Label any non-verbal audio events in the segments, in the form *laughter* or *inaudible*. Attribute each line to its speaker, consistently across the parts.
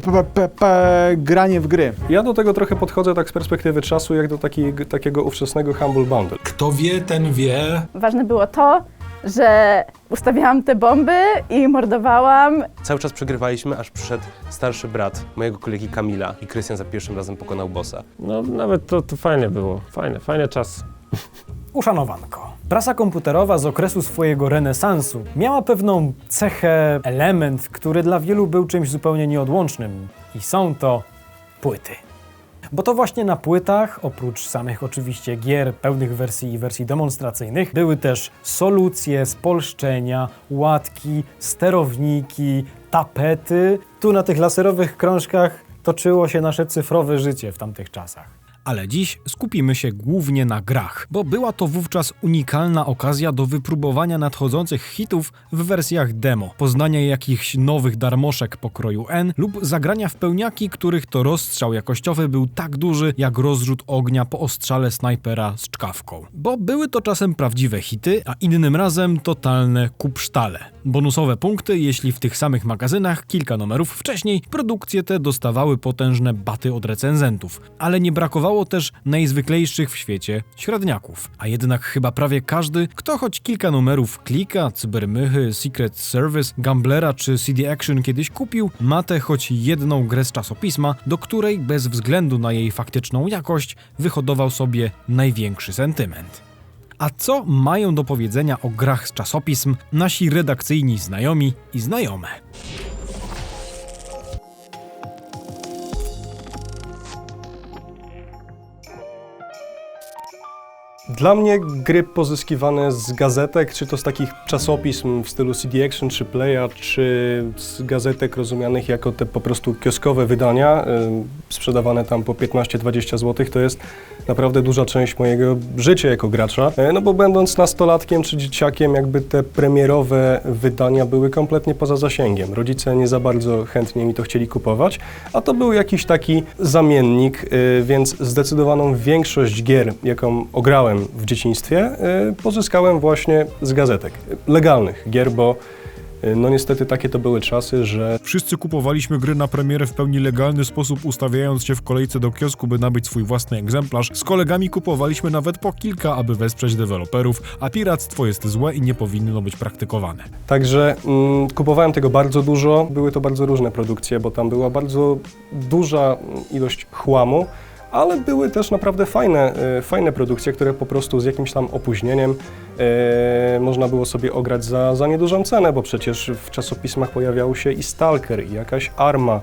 Speaker 1: p, p, p, p, granie w gry.
Speaker 2: Ja do tego trochę podchodzę tak z perspektywy czasu, jak do taki, takiego ówczesnego Humble Bundle.
Speaker 3: Kto wie, ten wie.
Speaker 4: Ważne było to, że ustawiałam te bomby i mordowałam.
Speaker 5: Cały czas przegrywaliśmy, aż przyszedł starszy brat mojego kolegi Kamila i Krystian za pierwszym razem pokonał bossa.
Speaker 6: No nawet to, to fajnie było. Fajne, fajny czas.
Speaker 7: Uszanowanko. Prasa komputerowa z okresu swojego renesansu miała pewną cechę, element, który dla wielu był czymś zupełnie nieodłącznym. I są to płyty. Bo to właśnie na płytach, oprócz samych oczywiście gier, pełnych wersji i wersji demonstracyjnych, były też solucje, spolszczenia, łatki, sterowniki, tapety. Tu na tych laserowych krążkach toczyło się nasze cyfrowe życie w tamtych czasach.
Speaker 8: Ale dziś skupimy się głównie na grach, bo była to wówczas unikalna okazja do wypróbowania nadchodzących hitów w wersjach demo, poznania jakichś nowych darmoszek pokroju N lub zagrania w pełniaki, których to rozstrzał jakościowy był tak duży jak rozrzut ognia po ostrzale snajpera z czkawką. Bo były to czasem prawdziwe hity, a innym razem totalne kupsztale. Bonusowe punkty, jeśli w tych samych magazynach kilka numerów wcześniej produkcje te dostawały potężne baty od recenzentów, ale nie brakowało też najzwyklejszych w świecie średniaków. A jednak chyba prawie każdy, kto choć kilka numerów klika, cybermychy, Secret Service, Gamblera czy CD Action kiedyś kupił, ma tę choć jedną grę z czasopisma, do której bez względu na jej faktyczną jakość wyhodował sobie największy sentyment. A co mają do powiedzenia o grach z czasopism nasi redakcyjni znajomi i znajome?
Speaker 2: Dla mnie gry pozyskiwane z gazetek, czy to z takich czasopism w stylu CD Action czy Playa, czy z gazetek rozumianych jako te po prostu kioskowe wydania, y, sprzedawane tam po 15-20 zł, to jest naprawdę duża część mojego życia jako gracza. E, No bo będąc nastolatkiem czy dzieciakiem, jakby te premierowe wydania były kompletnie poza zasięgiem. Rodzice nie za bardzo chętnie mi to chcieli kupować, a to był jakiś taki zamiennik, y, więc zdecydowaną większość gier, jaką ograłem w dzieciństwie, y, pozyskałem właśnie z gazetek. Legalnych gier, bo y, no niestety takie to były czasy, że
Speaker 8: Wszyscy kupowaliśmy gry na premierę w pełni legalny sposób, ustawiając się w kolejce do kiosku, by nabyć swój własny egzemplarz. Z kolegami kupowaliśmy nawet po kilka, aby wesprzeć deweloperów, a piractwo jest złe i nie powinno być praktykowane.
Speaker 2: Także mm, kupowałem tego bardzo dużo. Były to bardzo różne produkcje, bo tam była bardzo duża ilość chłamu, ale były też naprawdę fajne, e, fajne produkcje, które po prostu z jakimś tam opóźnieniem e, można było sobie ograć za, za niedużą cenę, bo przecież w czasopismach pojawiał się i Stalker, i jakaś Arma,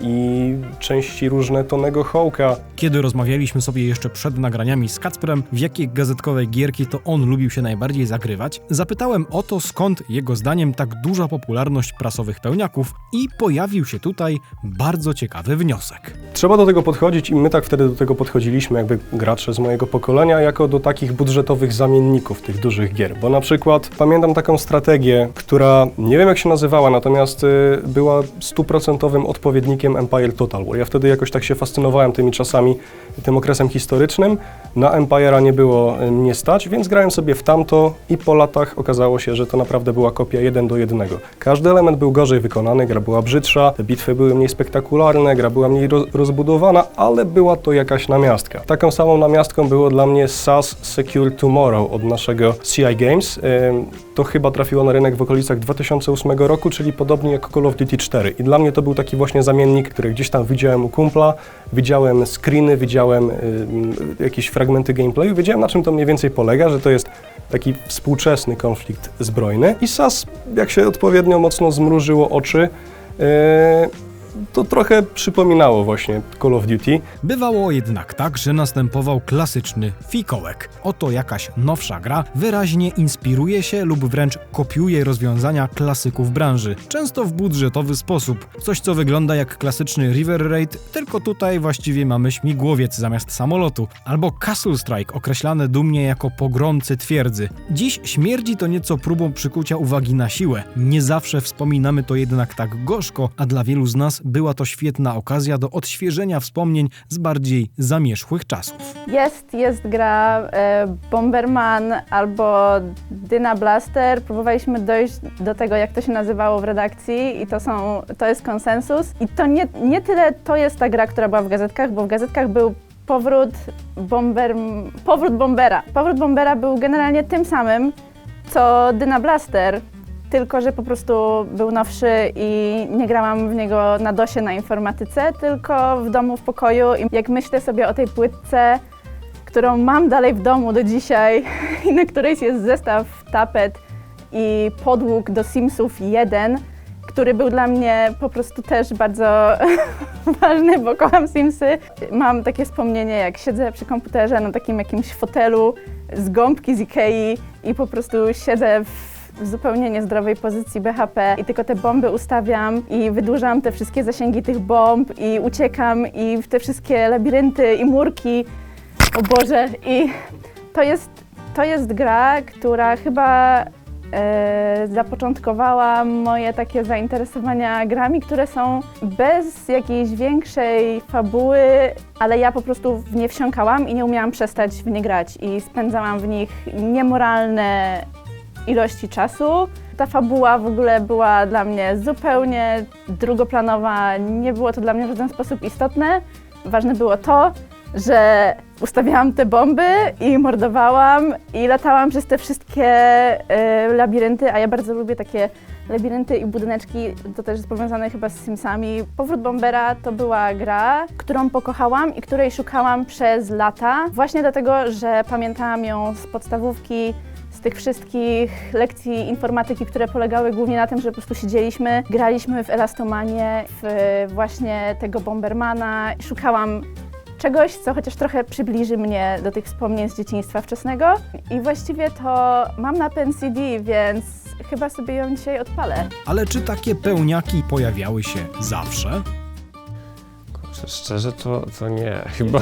Speaker 2: i części różne Tonego Hołka.
Speaker 8: Kiedy rozmawialiśmy sobie jeszcze przed nagraniami z Kacprem, w jakie gazetkowe gierki to on lubił się najbardziej zagrywać, zapytałem o to, skąd jego zdaniem tak duża popularność prasowych pełniaków i pojawił się tutaj bardzo ciekawy wniosek.
Speaker 2: Trzeba do tego podchodzić i my tak wtedy do tego podchodziliśmy, jakby gracze z mojego pokolenia, jako do takich budżetowych zamienników tych dużych gier. Bo na przykład pamiętam taką strategię, która nie wiem jak się nazywała, natomiast y, była stuprocentowym odpowiednikiem Empire Total War. Ja wtedy jakoś tak się fascynowałem tymi czasami, tym okresem historycznym. Na Empire'a nie było y, mnie stać, więc grałem sobie w tamto i po latach okazało się, że to naprawdę była kopia jeden do jednego. Każdy element był gorzej wykonany, gra była brzydsza, bitwy były mniej spektakularne, gra była mniej roz, rozbudowana, ale była to jakaś namiastka. Taką samą namiastką było dla mnie SAS Secure Tomorrow od naszego CI Games. Ym, To chyba trafiło na rynek w okolicach 2008 roku, czyli podobnie jak Call of Duty 4. I dla mnie to był taki właśnie zamiennik, który gdzieś tam widziałem u kumpla, widziałem screeny, widziałem ym, jakieś fragmenty gameplayu, wiedziałem na czym to mniej więcej polega, że to jest taki współczesny konflikt zbrojny. I SAS, jak się odpowiednio mocno zmrużyło oczy, yy, to trochę przypominało właśnie Call of Duty.
Speaker 8: Bywało jednak tak, że następował klasyczny fikołek. Oto jakaś nowsza gra wyraźnie inspiruje się lub wręcz kopiuje rozwiązania klasyków branży, często w budżetowy sposób. Coś co wygląda jak klasyczny River Raid, tylko tutaj właściwie mamy śmigłowiec zamiast samolotu, albo Castle Strike określane dumnie jako pogromcy twierdzy. Dziś śmierdzi to nieco próbą przykucia uwagi na siłę. Nie zawsze wspominamy to jednak tak gorzko, a dla wielu z nas była to świetna okazja do odświeżenia wspomnień z bardziej zamierzchłych czasów.
Speaker 4: Jest, jest gra e, Bomberman albo Dyna Blaster. Próbowaliśmy dojść do tego, jak to się nazywało w redakcji i to, są, to jest konsensus. I to nie, nie tyle to jest ta gra, która była w gazetkach, bo w gazetkach był powrót, bomber, powrót Bombera. Powrót Bombera był generalnie tym samym, co Dyna Blaster, tylko że po prostu był nowszy i nie grałam w niego na dosie na informatyce, tylko w domu, w pokoju. I jak myślę sobie o tej płytce, którą mam dalej w domu do dzisiaj *laughs* i na której jest zestaw tapet i podłóg do Simsów 1, który był dla mnie po prostu też bardzo *laughs* ważny, bo kocham Simsy. Mam takie wspomnienie, jak siedzę przy komputerze na takim jakimś fotelu z gąbki z Ikei i po prostu siedzę w w zupełnie niezdrowej pozycji BHP i tylko te bomby ustawiam i wydłużam te wszystkie zasięgi tych bomb i uciekam i w te wszystkie labirynty i murki. O Boże, i to jest, to jest gra, która chyba e, zapoczątkowała moje takie zainteresowania grami, które są bez jakiejś większej fabuły, ale ja po prostu w nie wsiąkałam i nie umiałam przestać w nie grać i spędzałam w nich niemoralne ilości czasu. Ta fabuła w ogóle była dla mnie zupełnie drugoplanowa, nie było to dla mnie w żaden sposób istotne. Ważne było to, że ustawiałam te bomby i mordowałam i latałam przez te wszystkie e, labirynty, a ja bardzo lubię takie labirynty i budyneczki, to też jest powiązane chyba z Simsami. Powrót Bombera to była gra, którą pokochałam i której szukałam przez lata, właśnie dlatego, że pamiętałam ją z podstawówki, tych wszystkich lekcji informatyki, które polegały głównie na tym, że po prostu siedzieliśmy, graliśmy w Elastomanie, w właśnie tego Bombermana. Szukałam czegoś, co chociaż trochę przybliży mnie do tych wspomnień z dzieciństwa wczesnego. I właściwie to mam na pen CD, więc chyba sobie ją dzisiaj odpalę.
Speaker 8: Ale czy takie pełniaki pojawiały się zawsze?
Speaker 6: Kurczę, Szczerze to, to nie. Chyba,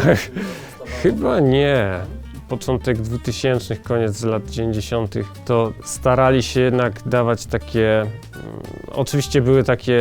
Speaker 6: *laughs* chyba nie. Początek 2000, koniec lat 90. to starali się jednak dawać takie. mm, Oczywiście były takie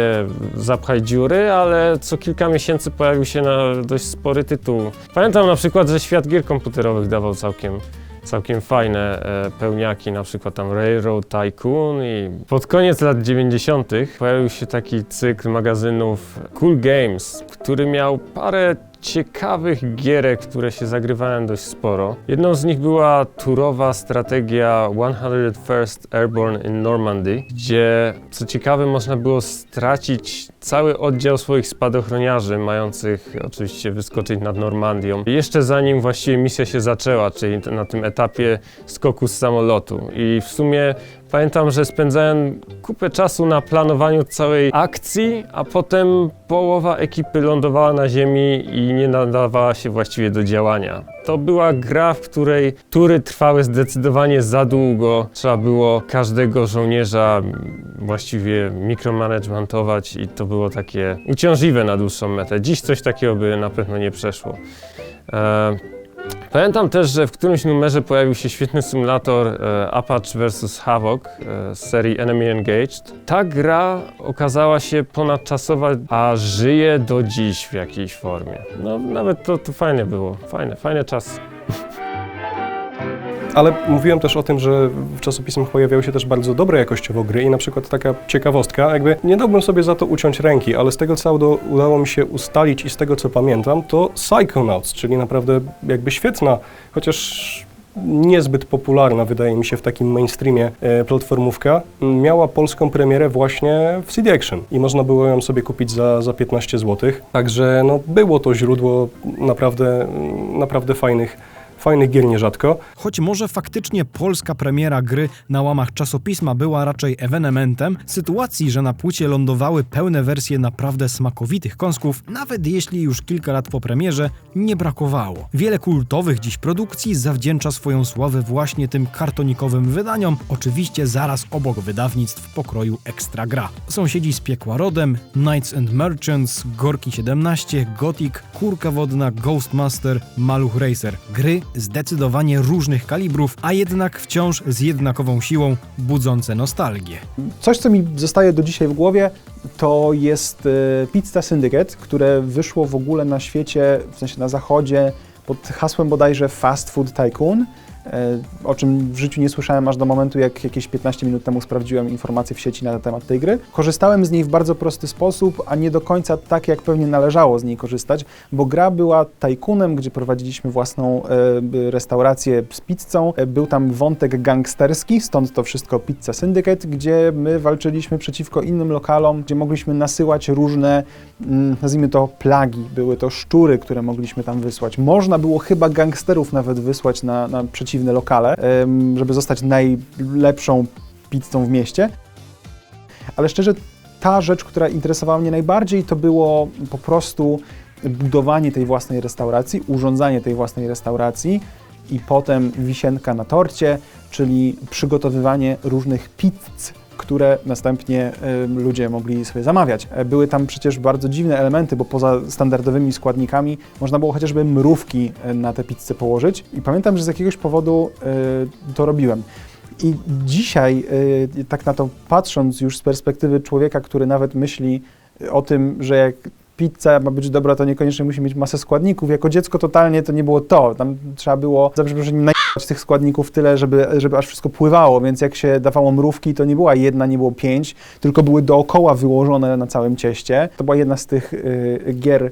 Speaker 6: zapchaj dziury, ale co kilka miesięcy pojawił się na dość spory tytuł. Pamiętam na przykład, że świat gier komputerowych dawał całkiem całkiem fajne e, pełniaki, na przykład tam Railroad Tycoon i pod koniec lat 90. pojawił się taki cykl magazynów Cool Games, który miał parę ciekawych gierek, które się zagrywają dość sporo. Jedną z nich była turowa strategia 101st Airborne in Normandy, gdzie co ciekawe można było stracić cały oddział swoich spadochroniarzy, mających oczywiście wyskoczyć nad Normandią. Jeszcze zanim właściwie misja się zaczęła, czyli na tym etapie skoku z samolotu. I w sumie Pamiętam, że spędzałem kupę czasu na planowaniu całej akcji, a potem połowa ekipy lądowała na ziemi i nie nadawała się właściwie do działania. To była gra, w której tury trwały zdecydowanie za długo. Trzeba było każdego żołnierza właściwie mikromanagementować i to było takie uciążliwe na dłuższą metę. Dziś coś takiego by na pewno nie przeszło. E, Pamiętam też, że w którymś numerze pojawił się świetny symulator e, Apache vs Havoc e, z serii Enemy Engaged. Ta gra okazała się ponadczasowa, a żyje do dziś w jakiejś formie. No nawet to, to fajnie było, fajne, fajne czasy.
Speaker 2: Ale mówiłem też o tym, że w czasopismach pojawiały się też bardzo dobre jakościowo gry i na przykład taka ciekawostka, jakby nie dałbym sobie za to uciąć ręki, ale z tego co udało, mi się ustalić i z tego co pamiętam, to Psychonauts, czyli naprawdę jakby świetna, chociaż niezbyt popularna, wydaje mi się, w takim mainstreamie e, platformówka, miała polską premierę właśnie w CD Action i można było ją sobie kupić za, za 15 zł. Także no, było to źródło naprawdę, naprawdę fajnych, fajnych gier nierzadko.
Speaker 8: Choć może faktycznie polska premiera gry na łamach czasopisma była raczej ewenementem, sytuacji, że na płycie lądowały pełne wersje naprawdę smakowitych kąsków, nawet jeśli już kilka lat po premierze, nie brakowało. Wiele kultowych dziś produkcji zawdzięcza swoją sławę właśnie tym kartonikowym wydaniom, oczywiście zaraz obok wydawnictw pokroju Ekstra Gra. Sąsiedzi z piekła rodem, Knights and Merchants, Gorki 17, Gothic, Kurka Wodna, Ghostmaster, Maluch Racer. Gry, zdecydowanie różnych kalibrów, a jednak wciąż z jednakową siłą, budzące nostalgię.
Speaker 1: Coś, co mi zostaje do dzisiaj w głowie, to jest e, Pizza Syndicate, które wyszło w ogóle na świecie, w sensie na zachodzie, pod hasłem bodajże Fast Food Tycoon, o czym w życiu nie słyszałem aż do momentu, jak jakieś 15 minut temu sprawdziłem informacje w sieci na temat tej gry. Korzystałem z niej w bardzo prosty sposób, a nie do końca tak, jak pewnie należało z niej korzystać, bo gra była tajkunem, gdzie prowadziliśmy własną e, restaurację z pizzą. E, Był tam wątek gangsterski, stąd to wszystko Pizza Syndicate, gdzie my walczyliśmy przeciwko innym lokalom, gdzie mogliśmy nasyłać różne, mm, nazwijmy to plagi. Były to szczury, które mogliśmy tam wysłać. Można było chyba gangsterów nawet wysłać na, na przeciwne lokale, żeby zostać najlepszą pizzą w mieście. Ale szczerze, ta rzecz, która interesowała mnie najbardziej, to było po prostu budowanie tej własnej restauracji, urządzanie tej własnej restauracji i potem wisienka na torcie, czyli przygotowywanie różnych pizz, które następnie ludzie mogli sobie zamawiać. E, Były tam przecież bardzo dziwne elementy, bo poza standardowymi składnikami można było chociażby mrówki e, na tę pizzę położyć i pamiętam, że z jakiegoś powodu e, to robiłem. I dzisiaj, tak na to patrząc już z perspektywy człowieka, który nawet myśli o tym, że jak pizza ma być dobra, to niekoniecznie musi mieć masę składników. Jako dziecko totalnie to nie było to. Tam trzeba było, za przeproszeniem, najebać tych składników tyle, żeby, żeby aż wszystko pływało, więc jak się dawało mrówki, to nie była jedna, nie było pięć, tylko były dookoła wyłożone na całym cieście. To była jedna z tych y, gier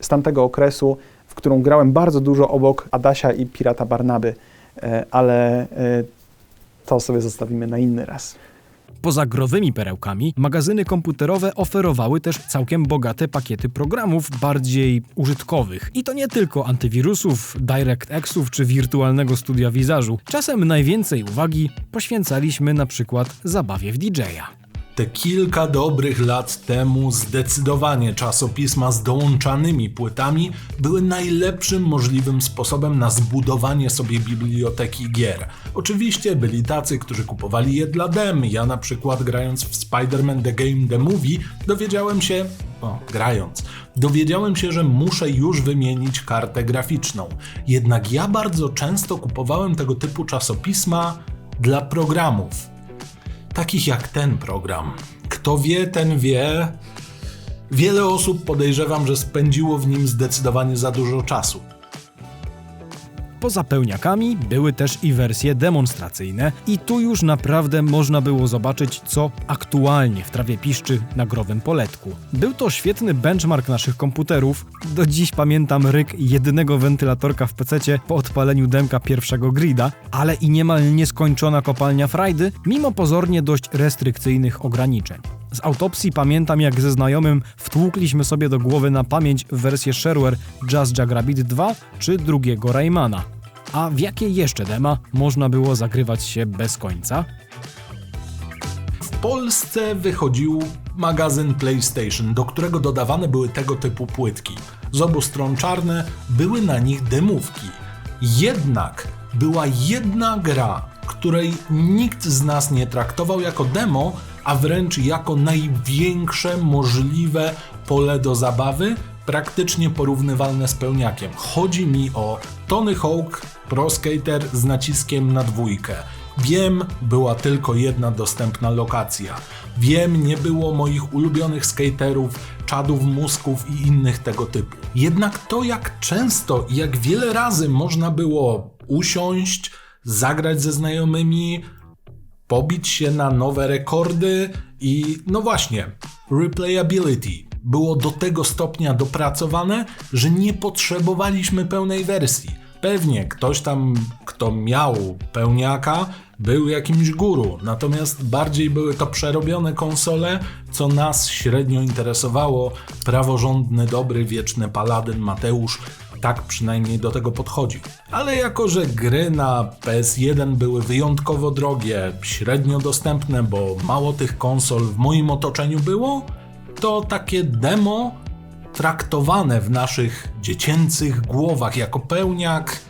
Speaker 1: z tamtego okresu, w którą grałem bardzo dużo obok Adasia i Pirata Barnaby, E, ale e, to sobie zostawimy na inny raz.
Speaker 8: Poza growymi perełkami, magazyny komputerowe oferowały też całkiem bogate pakiety programów bardziej użytkowych. I to nie tylko antywirusów, DirectXów czy wirtualnego studia wizażu. Czasem najwięcej uwagi poświęcaliśmy na przykład zabawie w DJ-a.
Speaker 3: Te kilka dobrych lat temu zdecydowanie czasopisma z dołączanymi płytami były najlepszym możliwym sposobem na zbudowanie sobie biblioteki gier. Oczywiście byli tacy, którzy kupowali je dla dem. Ja na przykład grając w Spider-Man The Game The Movie dowiedziałem się, o, grając, dowiedziałem się, że muszę już wymienić kartę graficzną. Jednak ja bardzo często kupowałem tego typu czasopisma dla programów takich jak ten program. Kto wie, ten wie. Wiele osób podejrzewam, że spędziło w nim zdecydowanie za dużo czasu.
Speaker 8: Poza pełniakami były też i wersje demonstracyjne i tu już naprawdę można było zobaczyć, co aktualnie w trawie piszczy na growym poletku. Był to świetny benchmark naszych komputerów. Do dziś pamiętam ryk jednego wentylatorka w PC po odpaleniu demka pierwszego grida, ale i niemal nieskończona kopalnia frajdy, mimo pozornie dość restrykcyjnych ograniczeń. Z autopsji pamiętam, jak ze znajomym wtłukliśmy sobie do głowy na pamięć wersję shareware Jazz Jackrabbit 2 czy drugiego Raymana. A w jakie jeszcze dema można było zagrywać się bez końca?
Speaker 3: W Polsce wychodził magazyn PlayStation, do którego dodawane były tego typu płytki. Z obu stron czarne były na nich demówki. Jednak była jedna gra, której nikt z nas nie traktował jako demo, a wręcz jako największe możliwe pole do zabawy, praktycznie porównywalne z pełniakiem. Chodzi mi o Tony Hawk Pro Skater z naciskiem na dwójkę. Wiem, była tylko jedna dostępna lokacja. Wiem, nie było moich ulubionych skaterów, czadów mózgów i innych tego typu. Jednak to, jak często i jak wiele razy można było usiąść, zagrać ze znajomymi, pobić się na nowe rekordy i no właśnie, replayability było do tego stopnia dopracowane, że nie potrzebowaliśmy pełnej wersji. Pewnie ktoś tam, kto miał pełniaka, był jakimś guru, natomiast bardziej były to przerobione konsole, co nas średnio interesowało. Praworządny, dobry, wieczny paladyn Mateusz tak przynajmniej do tego podchodzi. Ale jako, że gry na PS1 były wyjątkowo drogie, średnio dostępne, bo mało tych konsol w moim otoczeniu było, to takie demo traktowane w naszych dziecięcych głowach jako pełniak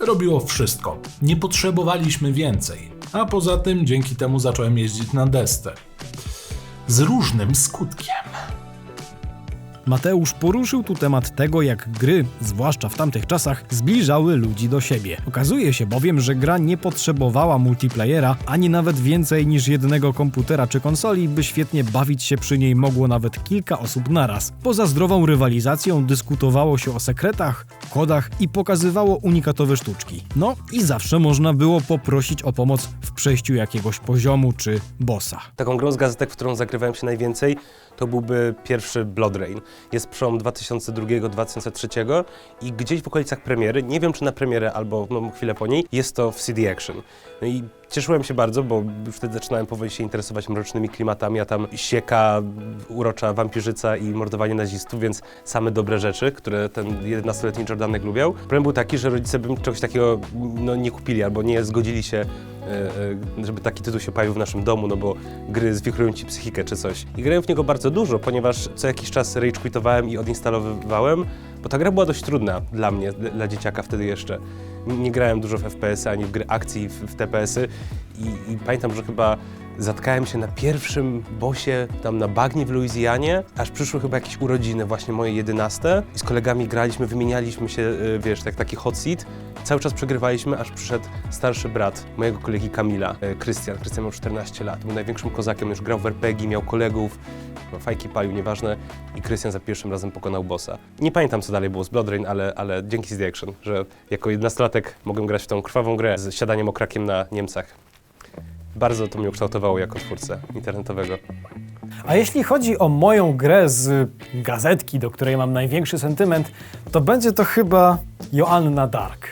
Speaker 3: robiło wszystko. Nie potrzebowaliśmy więcej. A poza tym dzięki temu zacząłem jeździć na desce. Z różnym skutkiem.
Speaker 9: Mateusz poruszył tu temat tego, jak gry, zwłaszcza w tamtych czasach, zbliżały ludzi do siebie. Okazuje się bowiem, że gra nie potrzebowała multiplayera, ani nawet więcej niż jednego komputera czy konsoli, by świetnie bawić się przy niej mogło nawet kilka osób naraz. Poza zdrową rywalizacją dyskutowało się o sekretach, kodach i pokazywało unikatowe sztuczki. No i zawsze można było poprosić o pomoc w przejściu jakiegoś poziomu czy bossa.
Speaker 5: Taką grą z gazetek, w którą zagrywałem się najwięcej, to byłby pierwszy Blood Rain. Jest przełom 2002-2003 i gdzieś w okolicach premiery, nie wiem czy na premierę albo no, chwilę po niej, jest to w CD Action. No i cieszyłem się bardzo, bo już wtedy zaczynałem powoli się interesować mrocznymi klimatami, a tam sieka, urocza wampirzyca i mordowanie nazistów, więc same dobre rzeczy, które ten 11-letni Jordanek lubiał. Problem był taki, że rodzice by mi czegoś takiego no, nie kupili albo nie zgodzili się e, e, żeby taki tytuł się pojawił w naszym domu, no bo gry zwichrują ci psychikę czy coś. I grałem w niego bardzo dużo, ponieważ co jakiś czas rage quitowałem i odinstalowywałem, bo ta gra była dość trudna dla mnie, dla dzieciaka wtedy jeszcze. Nie grałem dużo w FPS-y ani w gry akcji, w, w TPS-y i, i pamiętam, że chyba zatkałem się na pierwszym bosie tam na bagnie w Luizjanie, aż przyszły chyba jakieś urodziny, właśnie moje 11 i z kolegami graliśmy, wymienialiśmy się, y, wiesz, tak taki hot seat. Cały czas przegrywaliśmy, aż przyszedł starszy brat mojego kolegi Kamila, y, Krystian. Krystian miał 14 lat, był największym kozakiem, już grał w RPG, miał kolegów, no, fajki palił, nieważne i Krystian za pierwszym razem pokonał bossa. Nie pamiętam, co dalej było z Blood Rain, ale, ale dzięki CD Action, że jako 11-latek mogłem grać w tą krwawą grę z siadaniem okrakiem na Niemcach. Bardzo to mnie ukształtowało jako twórcę internetowego.
Speaker 8: A jeśli chodzi o moją grę z gazetki, do której mam największy sentyment, to będzie to chyba Joanna Dark.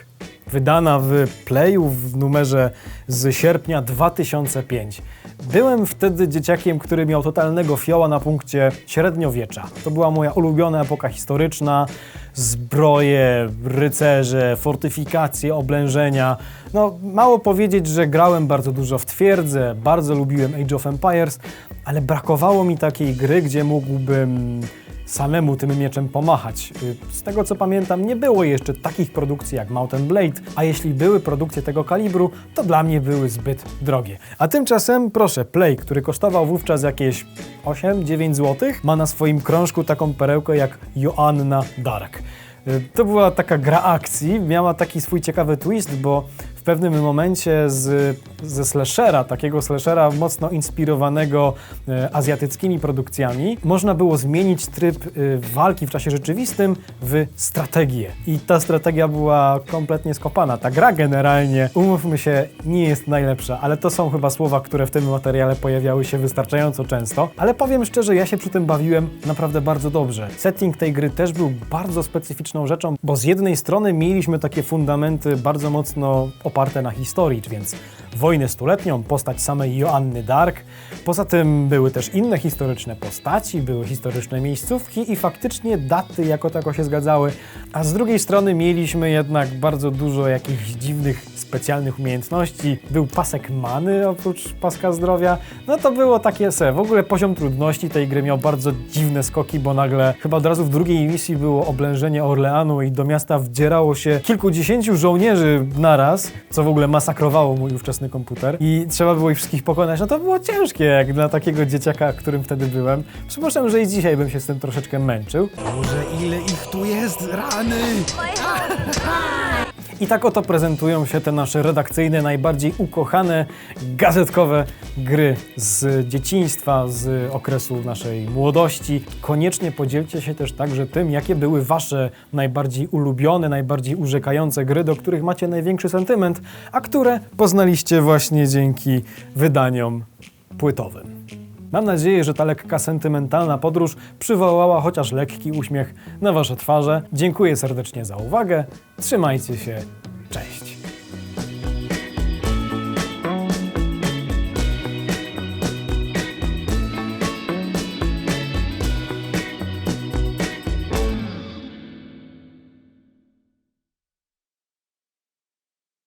Speaker 8: Wydana w Playu w numerze z sierpnia 2005. Byłem wtedy dzieciakiem, który miał totalnego fioła na punkcie średniowiecza. To była moja ulubiona epoka historyczna. Zbroje, rycerze, fortyfikacje, oblężenia. No, mało powiedzieć, że grałem bardzo dużo w twierdzę, bardzo lubiłem Age of Empires, ale brakowało mi takiej gry, gdzie mógłbym samemu tym mieczem pomachać. Y, Z tego co pamiętam, nie było jeszcze takich produkcji jak Mountain Blade, a jeśli były produkcje tego kalibru, to dla mnie były zbyt drogie. A tymczasem, proszę, Play, który kosztował wówczas jakieś 8-9 zł, ma na swoim krążku taką perełkę jak Joanna Dark. Y, To była taka gra akcji, miała taki swój ciekawy twist, bo pewnym momencie z, ze slashera, takiego slashera mocno inspirowanego e, azjatyckimi produkcjami, można było zmienić tryb e, walki w czasie rzeczywistym w strategię. I ta strategia była kompletnie skopana. Ta gra generalnie, umówmy się, nie jest najlepsza, ale to są chyba słowa, które w tym materiale pojawiały się wystarczająco często. Ale powiem szczerze, ja się przy tym bawiłem naprawdę bardzo dobrze. Setting tej gry też był bardzo specyficzną rzeczą, bo z jednej strony mieliśmy takie fundamenty bardzo mocno oparte na historii, więc wojnę stuletnią, postać samej Joanny Dark. Poza tym były też inne historyczne postaci, były historyczne miejscówki i faktycznie daty jako tako się zgadzały. A z drugiej strony mieliśmy jednak bardzo dużo jakichś dziwnych, specjalnych umiejętności. Był pasek many oprócz paska zdrowia. No to było takie se. W ogóle poziom trudności tej gry miał bardzo dziwne skoki, bo nagle chyba od razu w drugiej misji było oblężenie Orleanu i do miasta wdzierało się kilkudziesięciu żołnierzy naraz, co w ogóle masakrowało mój ówczesny komputer i trzeba było ich wszystkich pokonać. No to było ciężkie jak dla takiego dzieciaka, którym wtedy byłem. Przypuszczam, że i dzisiaj bym się z tym troszeczkę męczył.
Speaker 9: Boże, ile ich tu jest, rany!
Speaker 8: I tak oto prezentują się te nasze redakcyjne, najbardziej ukochane, gazetkowe gry z dzieciństwa, z okresu naszej młodości. Koniecznie podzielcie się też także tym, jakie były Wasze najbardziej ulubione, najbardziej urzekające gry, do których macie największy sentyment, a które poznaliście właśnie dzięki wydaniom płytowym. Mam nadzieję, że ta lekka sentymentalna podróż przywołała chociaż lekki uśmiech na Wasze twarze. Dziękuję serdecznie za uwagę. Trzymajcie się. Cześć.